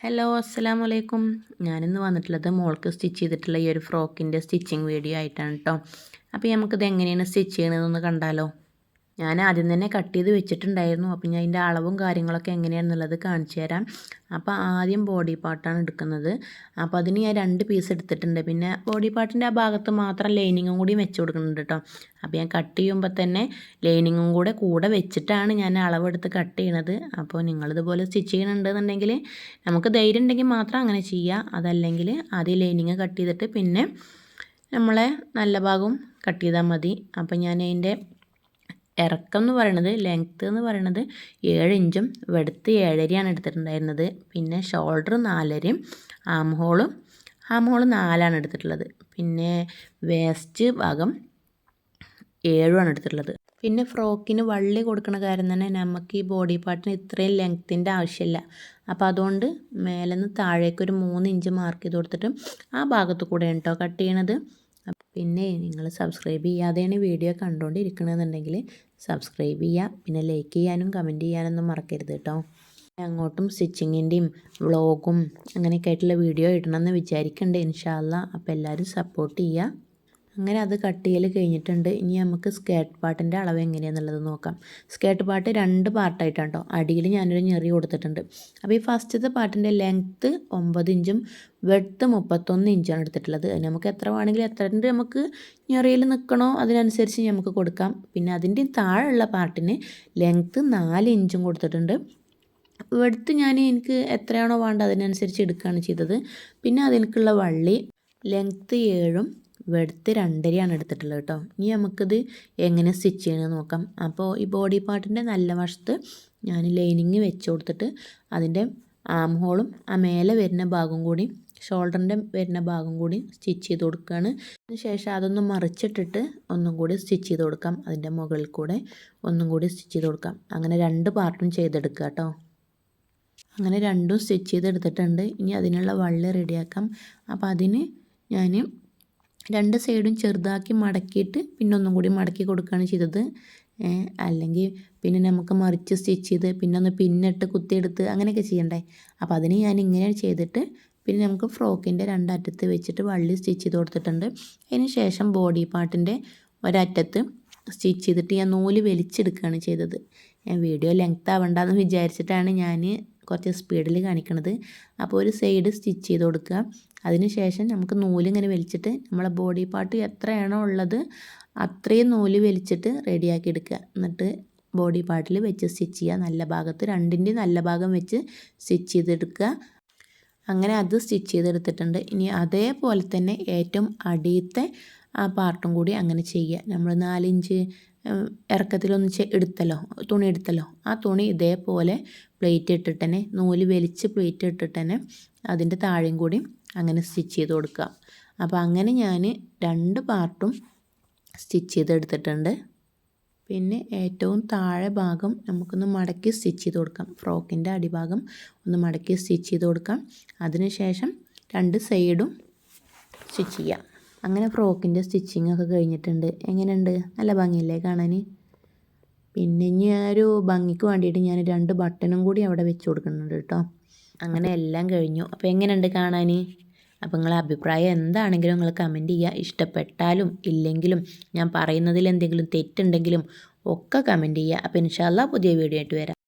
Hello അസ്സാം വലൈക്കും ഞാനിന്ന് വന്നിട്ടുള്ളത് മോൾക്ക് സ്റ്റിച്ച് ചെയ്തിട്ടുള്ള ഈ ഒരു ഫ്രോക്കിന്റെ സ്റ്റിച്ചിങ് വീഡിയോ ആയിട്ടാണ് കേട്ടോ അപ്പോൾ നമുക്കിത് എങ്ങനെയാണ് സ്റ്റിച്ച് ചെയ്യണതെന്ന് കണ്ടാലോ? ഞാൻ ആദ്യം തന്നെ കട്ട് ചെയ്ത് വെച്ചിട്ടുണ്ടായിരുന്നു. അപ്പം ഞാൻ അതിന്റെ അളവും കാര്യങ്ങളൊക്കെ എങ്ങനെയാണെന്നുള്ളത് കാണിച്ചു തരാം. അപ്പോൾ ആദ്യം ബോഡി പാർട്ടാണ് എടുക്കുന്നത്. അപ്പോൾ അതിന് ഞാൻ രണ്ട് പീസ് എടുത്തിട്ടുണ്ട്. പിന്നെ ബോഡി പാർട്ടിന്റെ ആ ഭാഗത്ത് മാത്രം ലൈനിങ്ങും കൂടി വെച്ച് കൊടുക്കുന്നുണ്ട് കേട്ടോ അപ്പോൾ ഞാൻ കട്ട് ചെയ്യുമ്പോൾ തന്നെ ലൈനിങ്ങും കൂടെ കൂടെ വെച്ചിട്ടാണ് ഞാൻ അളവെടുത്ത് കട്ട് ചെയ്യണത്. അപ്പോൾ നിങ്ങളിതുപോലെ സ്റ്റിച്ച് ചെയ്യണമെന്നുണ്ടെങ്കിൽ നമുക്ക് ധൈര്യം ഉണ്ടെങ്കിൽ മാത്രം അങ്ങനെ ചെയ്യുക അതല്ലെങ്കിൽ ആദ്യം ലൈനിങ് കട്ട് ചെയ്തിട്ട് പിന്നെ നമ്മളെ നല്ല ഭാഗവും കട്ട് ചെയ്താൽ മതി. അപ്പോൾ ഞാൻ അതിന്റെ ഇറക്കം എന്ന് പറയണത് ലെങ്ത്ത് എന്ന് പറയണത് ഏഴ് ഇഞ്ചും വെടുത്ത് ഏഴരയാണ് എടുത്തിട്ടുണ്ടായിരുന്നത്. പിന്നെ ഷോൾഡർ നാലരയും ആം ഹോളും ആം ഹോൾ നാലാണ് എടുത്തിട്ടുള്ളത്. പിന്നെ വേസ്റ്റ് ഭാഗം ഏഴുമാണ് എടുത്തിട്ടുള്ളത്. പിന്നെ ഫ്രോക്കിന് വള്ളി കൊടുക്കുന്ന കാര്യം തന്നെ നമുക്ക് ഈ ബോഡി പാർട്ടിന് ഇത്രയും ലെങ്ത്തിന്റെ ആവശ്യമില്ല. അപ്പോൾ അതുകൊണ്ട് മേലെ നിന്ന് താഴേക്ക് ഒരു മൂന്ന് ഇഞ്ച് മാർക്ക് ചെയ്ത് കൊടുത്തിട്ട് ആ ഭാഗത്ത് കൂടെ കേട്ടോ കട്ട് ചെയ്യണത്. പിന്നെ നിങ്ങൾ സബ്സ്ക്രൈബ് ചെയ്യാതെയാണ് വീഡിയോ കണ്ടുകൊണ്ടിരിക്കണമെന്നുണ്ടെങ്കിൽ സബ്സ്ക്രൈബ് ചെയ്യുക പിന്നെ ലൈക്ക് ചെയ്യാനും കമന്റ് ചെയ്യാനൊന്നും മറക്കരുത് കേട്ടോ അങ്ങോട്ടും സ്റ്റിച്ചിങ്ങിന്റെയും വ്ളോഗും അങ്ങനെയൊക്കെ ആയിട്ടുള്ള വീഡിയോ ഇടണമെന്ന് വിചാരിക്കുന്നുണ്ട് ഇൻഷാല്ല അപ്പോൾ എല്ലാവരും സപ്പോർട്ട് ചെയ്യുക അങ്ങനെ അത് കട്ട് ചെയ്യൽ കഴിഞ്ഞിട്ടുണ്ട്. ഇനി നമുക്ക് സ്കേർട്ട് പാട്ടിന്റെ അളവ് എങ്ങനെയാണെന്നുള്ളത് നോക്കാം. സ്കേർട്ട് പാട്ട് രണ്ട് പാർട്ടായിട്ടാണ് കേട്ടോ. അടിയിൽ ഞാനൊരു ഞെറി കൊടുത്തിട്ടുണ്ട്. അപ്പോൾ ഈ ഫസ്റ്റത്തെ പാട്ടിന്റെ ലെങ്ത്ത് ഒമ്പത് ഇഞ്ചും വെഡ്ത്ത് മുപ്പത്തൊന്ന് ഇഞ്ചാണ് എടുത്തിട്ടുള്ളത്. നമുക്ക് എത്ര വേണമെങ്കിലും എത്ര നമുക്ക് ഞെറിയിൽ നിൽക്കണോ അതിനനുസരിച്ച് നമുക്ക് കൊടുക്കാം. പിന്നെ അതിന്റെ താഴെയുള്ള പാർട്ടിന് ലെങ്ത്ത് നാല് ഇഞ്ചും കൊടുത്തിട്ടുണ്ട്. വെടുത്ത് ഞാൻ എനിക്ക് എത്രയാണോ വേണ്ടത് അതിനനുസരിച്ച് എടുക്കുകയാണ് ചെയ്തത്. പിന്നെ അതിലേക്കുള്ള വള്ളി ലെങ്ത്ത് ഏഴും വെടുത്ത് രണ്ടരയാണ് എടുത്തിട്ടുള്ളത് കേട്ടോ. ഇനി നമുക്കിത് എങ്ങനെ സ്റ്റിച്ച് ചെയ്യണമെന്ന് നോക്കാം. അപ്പോൾ ഈ ബോഡി പാർട്ടിന്റെ നല്ല വശത്ത് ഞാൻ ലൈനിങ് വെച്ച് കൊടുത്തിട്ട് അതിന്റെ ആം ഹോളും ആ മേലെ വരുന്ന ഭാഗം കൂടി ഷോൾഡറിന്റെ വരുന്ന ഭാഗം കൂടി സ്റ്റിച്ച് ചെയ്ത് കൊടുക്കുകയാണ്. അതിന് ശേഷം അതൊന്ന് മറിച്ചിട്ടിട്ട് ഒന്നും കൂടി സ്റ്റിച്ച് ചെയ്ത് കൊടുക്കാം. അതിന്റെ മുകളിൽ കൂടെ ഒന്നും കൂടി സ്റ്റിച്ച് ചെയ്ത് കൊടുക്കാം. അങ്ങനെ രണ്ട് പാർട്ടും ചെയ്തെടുക്കുക കേട്ടോ. അങ്ങനെ രണ്ടും സ്റ്റിച്ച് ചെയ്തെടുത്തിട്ടുണ്ട്. ഇനി അതിനുള്ള വള്ളി റെഡിയാക്കാം. അപ്പോൾ അതിന് ഞാൻ രണ്ട് സൈഡും ചെറുതാക്കി മടക്കിയിട്ട് പിന്നെ ഒന്നും കൂടി മടക്കി കൊടുക്കുകയാണ് ചെയ്തത്. അല്ലെങ്കിൽ പിന്നെ നമുക്ക് മറിച്ച് സ്റ്റിച്ച് ചെയ്ത് പിന്നെ ഒന്ന് പിന്നിട്ട് കുത്തിയെടുത്ത് അങ്ങനെയൊക്കെ ചെയ്യണ്ടേ. അപ്പോൾ അതിന് ഞാൻ ഇങ്ങനെ ചെയ്തിട്ട് പിന്നെ നമുക്ക് ഫ്രോക്കിന്റെ രണ്ടറ്റത്ത് വെച്ചിട്ട് വള്ളി സ്റ്റിച്ച് ചെയ്ത് കൊടുത്തിട്ടുണ്ട്. അതിന് ശേഷം ബോഡി പാർട്ടിന്റെ ഒരറ്റത്ത് സ്റ്റിച്ച് ചെയ്തിട്ട് ഞാൻ നൂൽ വലിച്ചെടുക്കുകയാണ് ചെയ്തത്. വീഡിയോ ലെങ്ത് ആവണ്ടെന്ന് വിചാരിച്ചിട്ടാണ് ഞാൻ കുറച്ച് സ്പീഡിൽ കാണിക്കണത്. അപ്പോൾ ഒരു സൈഡ് സ്റ്റിച്ച് ചെയ്ത് കൊടുക്കുക. അതിന് ശേഷം നമുക്ക് നൂലിങ്ങനെ വലിച്ചിട്ട് നമ്മളെ ബോഡി പാർട്ട് എത്രയാണോ ഉള്ളത് അത്രയും നൂൽ വലിച്ചിട്ട് റെഡിയാക്കി എടുക്കുക. എന്നിട്ട് ബോഡി പാർട്ടിൽ വെച്ച് സ്റ്റിച്ച് ചെയ്യുക. നല്ല ഭാഗത്ത് രണ്ടിന്റെ നല്ല ഭാഗം വെച്ച് സ്റ്റിച്ച് ചെയ്തെടുക്കുക. അങ്ങനെ അത് സ്റ്റിച്ച് ചെയ്തെടുത്തിട്ടുണ്ട്. ഇനി അതേപോലെ തന്നെ ഏറ്റവും അടിയത്തെ ആ പാർട്ടും കൂടി അങ്ങനെ ചെയ്യുക. നമ്മൾ നാലിഞ്ച് ഇറക്കത്തിലൊന്ന് എടുത്തല്ലോ തുണി എടുത്തല്ലോ. ആ തുണി ഇതേപോലെ പ്ലേറ്റ് ഇട്ടിട്ട് തന്നെ നൂൽ വലിച്ച് പ്ലേറ്റ് ഇട്ടിട്ട് തന്നെ അതിന്റെ താഴെയും കൂടി അങ്ങനെ സ്റ്റിച്ച് ചെയ്ത് കൊടുക്കുക. അപ്പോൾ അങ്ങനെ ഞാൻ രണ്ട് പാർട്ടും സ്റ്റിച്ച് ചെയ്തെടുത്തിട്ടുണ്ട് പിന്നെ ഏറ്റവും താഴെ ഭാഗം നമുക്കൊന്ന് മടക്കി സ്റ്റിച്ച് ചെയ്ത് കൊടുക്കാം. ഫ്രോക്കിന്റെ അടിഭാഗം ഒന്ന് മടക്കി സ്റ്റിച്ച് ചെയ്ത് കൊടുക്കാം. അതിനുശേഷം രണ്ട് സൈഡും സ്റ്റിച്ച് ചെയ്യാം. അങ്ങനെ ഫ്രോക്കിന്റെ സ്റ്റിച്ചിങ് ഒക്കെ കഴിഞ്ഞിട്ടുണ്ട്. എങ്ങനെയുണ്ട്? നല്ല ഭംഗിയല്ലേ കാണാൻ? പിന്നെ ഇനി ഒരു ഭംഗിക്ക് വേണ്ടിയിട്ട് ഞാൻ രണ്ട് ബട്ടണും കൂടി അവിടെ വെച്ച് കൊടുക്കുന്നുണ്ട് കേട്ടോ. അങ്ങനെ എല്ലാം കഴിഞ്ഞു. അപ്പോൾ എങ്ങനെയുണ്ട് കാണാൻ? അപ്പോൾ നിങ്ങളെ അഭിപ്രായം എന്താണെങ്കിലും നിങ്ങൾ കമന്റ് ചെയ്യുക. ഇഷ്ടപ്പെട്ടാലും ഇല്ലെങ്കിലും ഞാൻ പറയുന്നതിൽ എന്തെങ്കിലും തെറ്റുണ്ടെങ്കിലും ഒക്കെ കമന്റ് ചെയ്യുക. അപ്പോൾ ഇൻഷാല്ല പുതിയ വീഡിയോ ആയിട്ട് വരാം.